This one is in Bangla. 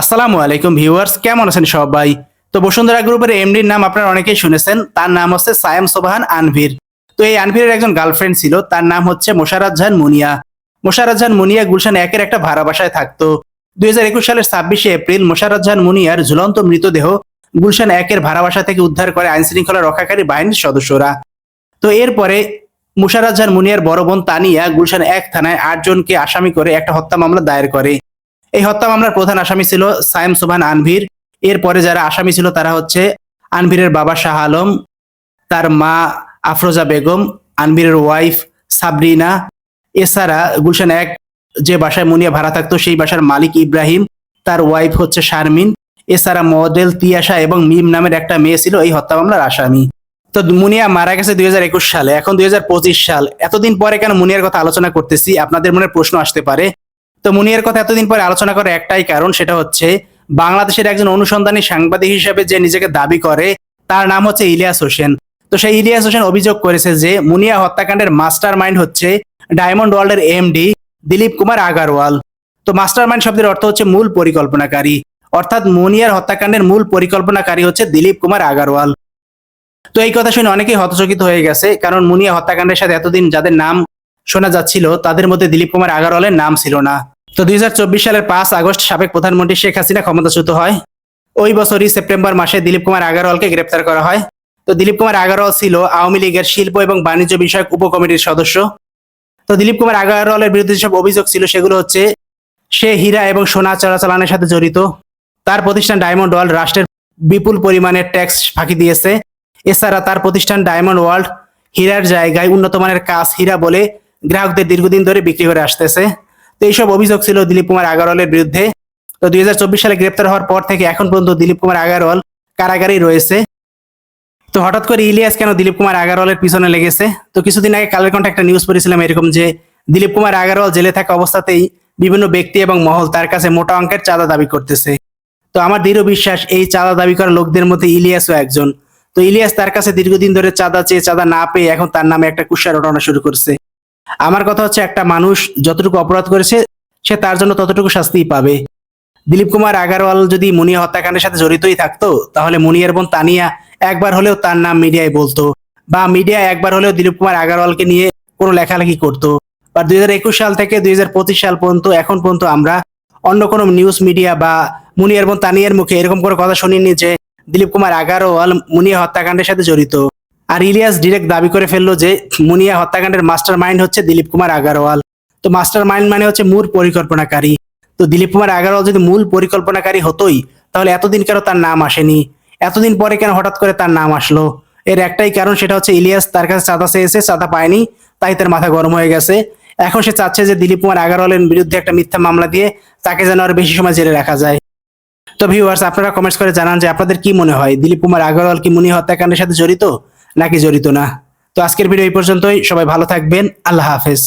আসসালামু আলাইকুম ভিউয়ার্স, কেমন আছেন সবাই? তো বসুন্ধরা গ্রুপের এমডির নাম আপনারা অনেকেই শুনেছেন, তার নাম হচ্ছে সায়াম সোবাহান আনভির। তো এই আনভিরের একজন গার্লফ্রেন্ড ছিল, তার নাম হচ্ছে মোশারত জাহান মুনিয়া। মোশারত জাহান মুনিয়া গুলশান একের একটা ভাড়া বাসায় থাকতো। দুই হাজার একুশ সালের ছাব্বিশে এপ্রিল মোশারত জাহান মুনিয়ার ঝুলন্ত মৃতদেহ গুলশান একের ভাড়া বাসা থেকে উদ্ধার করে আইন শৃঙ্খলা রক্ষাকারী বাহিনীর সদস্যরা। তো এরপরে মুশারত জাহান মুনিয়ার বড় বোন তানিয়া গুলশান এক থানায় আটজনকে আসামি করে একটা হত্যা মামলা দায়ের করে। এই হত্যা মামলার প্রধান আসামি ছিল সাইম সুবহান আনভির। এরপরে যারা আসামি ছিল তারা হচ্ছে আনভিরের বাবা শাহ আলম, তার মা আফরোজা বেগম, আনভিরের ওয়াইফ সাবরিনা, এছাড়া গুলশান এক যে বাসায় মুনিয়া ভাড়া থাকতো সেই বাসার মালিক ইব্রাহিম, তার ওয়াইফ হচ্ছে শারমিন, এছাড়া মডেল তিয়াশা এবং মিম নামের একটা মেয়ে ছিল এই হত্যা মামলার আসামি। তো মুনিয়া মারা গেছে দুই হাজার একুশ সালে, এখন দুই হাজার পঁচিশ সাল। এতদিন পরে কেন মুনিয়ার কথা আলোচনা করতেছি? আপনাদের মনে প্রশ্ন আসতে পারে। তো মুনিয়ার কথা এতদিন পরে আলোচনা করার একটাই কারণ সেটা হচ্ছে বাংলাদেশের একজন অনুসন্ধানী সাংবাদিক হিসেবে যে নিজেকে দাবি করে, তার নাম হচ্ছে ইলিয়াস হোসেন। তো সেই ইলিয়াস হোসেন অভিযোগ করেছে যে মুনিয়া হত্যাকাণ্ডের মাস্টার মাইন্ড হচ্ছে ডায়মন্ড ওয়ার্ল্ডের এমডি দিলীপ কুমার আগারওয়াল। তো মাস্টার মাইন্ড শব্দের অর্থ হচ্ছে মূল পরিকল্পনাকারী। অর্থাৎ মুনিয়ার হত্যাকাণ্ডের মূল পরিকল্পনাকারী হচ্ছে দিলীপ কুমার আগারওয়াল। তো এই কথা শুনে অনেকেই হতচকিত হয়ে গেছে, কারণ মুনিয়া হত্যাকাণ্ডের সাথে এতদিন যাদের নাম শোনা যাচ্ছিল, তাদের মধ্যে দিলীপ কুমার আগারওয়ালের নাম ছিল না। তো দুই হাজার চব্বিশ সালের পাঁচ আগস্ট সাবেক প্রধানমন্ত্রী শেখ হাসিনা ক্ষমতাচ্যুত হয়। ওই বছরই সেপ্টেম্বর মাসে দিলীপ কুমার আগারওয়ালকে গ্রেপ্তার করা হয়। তো দিলীপ কুমার আগারওয়াল ছিল আওয়ামী লীগের শিল্প এবং বাণিজ্য বিষয়ক উপকমিটির সদস্য। তো দিলীপ কুমার আগারওয়ালের বিরুদ্ধে যেসব অভিযোগ ছিল সেগুলো হচ্ছে, সে হীরা এবং সোনা চোরাচালানের সাথে জড়িত। তার প্রতিষ্ঠান ডায়মন্ড ওয়ার্ল্ড রাষ্ট্রের বিপুল পরিমাণের ট্যাক্স ফাঁকি দিয়েছে। এছাড়া তার প্রতিষ্ঠান ডায়মন্ড ওয়ার্ল্ড হীরার জায়গায় উন্নত মানের কাজ হীরা বলে গ্রাহকদের দীর্ঘদিন ধরে বিক্রি করে আসতেছে। তো এইসব অভিযোগ ছিল দিলীপ কুমার আগারওয়ালের বিরুদ্ধে। তো দুই হাজার চব্বিশ সালে গ্রেপ্তার হওয়ার পর থেকে এখন পর্যন্ত দিলীপ কুমার আগারওয়াল কারাগারেই রয়েছে। তো হঠাৎ করে ইলিয়াস কেন দিলীপ কুমার আগারওয়ালের পিছনে লেগেছে? তো কিছুদিন আগে কালের কণ্ঠে একটা নিউজ পড়েছিলাম এরকম যে, দিলীপ কুমার আগারওয়াল জেলে থাকা অবস্থাতেই বিভিন্ন ব্যক্তি এবং মহল তার কাছে মোটা অঙ্কের চাঁদা দাবি করতেছে। তো আমার দৃঢ় বিশ্বাস, এই চাঁদা দাবি করা লোকদের মধ্যে ইলিয়াসও একজন। তো ইলিয়াস তার কাছে দীর্ঘদিন ধরে চাঁদা চেয়ে চাঁদা না পেয়ে এখন তার নামে একটা কুশার রটনা শুরু করছে। আমার কথা হচ্ছে একটা মানুষ যতটুকু অপরাধ করেছে, সে তার জন্য ততটুকু শাস্তিই পাবে। দিলীপ কুমার আগারওয়াল যদি মুনিয়া হত্যাকাণ্ডের সাথে জড়িতই থাকতো, তাহলে মুনিয়ার বোন তানিয়া একবার হলেও তার নাম মিডিয়ায় বলতো বা মিডিয়া একবার হলেও দিলীপ কুমার আগারওয়ালকে নিয়ে কোনো লেখালেখি করতো। বা দুই হাজার একুশ সাল থেকে দুই হাজার পঁচিশ সাল পর্যন্ত, এখন পর্যন্ত আমরা অন্য কোনো নিউজ মিডিয়া বা মুনিয়ার বোন তানিয়ার মুখে এরকম কোনো কথা শুনিনি যে দিলীপ কুমার আগারওয়াল মুনিয়া হত্যাকাণ্ডের সাথে জড়িত। আর ইলিয়াস ডিরেক্ট দাবি করে ফেলল যে মুনিয়া হত্যাকাণ্ডের মাস্টার মাইন্ড হচ্ছে দিলীপ কুমার আগারওয়াল। তো মাস্টার মাইন্ড মানে হচ্ছে মূল পরিকল্পনাকারী। তো দিলীপ কুমার আগারওয়াল যদি মূল পরিকল্পনাকারী হতোই, তাহলে এতদিন কেন তার নাম আসেনি? এতদিন পরে কেন হঠাৎ করে তার নাম আসলো? এর একটাই কারণ সেটা হচ্ছে ইলিয়াস তার কাছে চাঁদা চেয়েছে, চাঁদা পায়নি, তাই তার মাথা গরম হয়ে গেছে। এখন সে চাচ্ছে যে দিলীপ কুমার আগারওয়ালের বিরুদ্ধে একটা মিথ্যা মামলা দিয়ে তাকে যেন আর বেশি সময় জেলে রাখা যায়। তো ভিউয়ার্স আপনারা কমেন্টস করে জানান যে আপনাদের কি মনে হয়? দিলীপ কুমার আগারওয়াল কি মুনি হত্যাকাণ্ডের সাথে জড়িত? নাকি জড়িত না। তো আজকের ভিডিও এই পর্যন্তই। সবাই ভালো থাকবেন। আল্লাহ হাফেজ।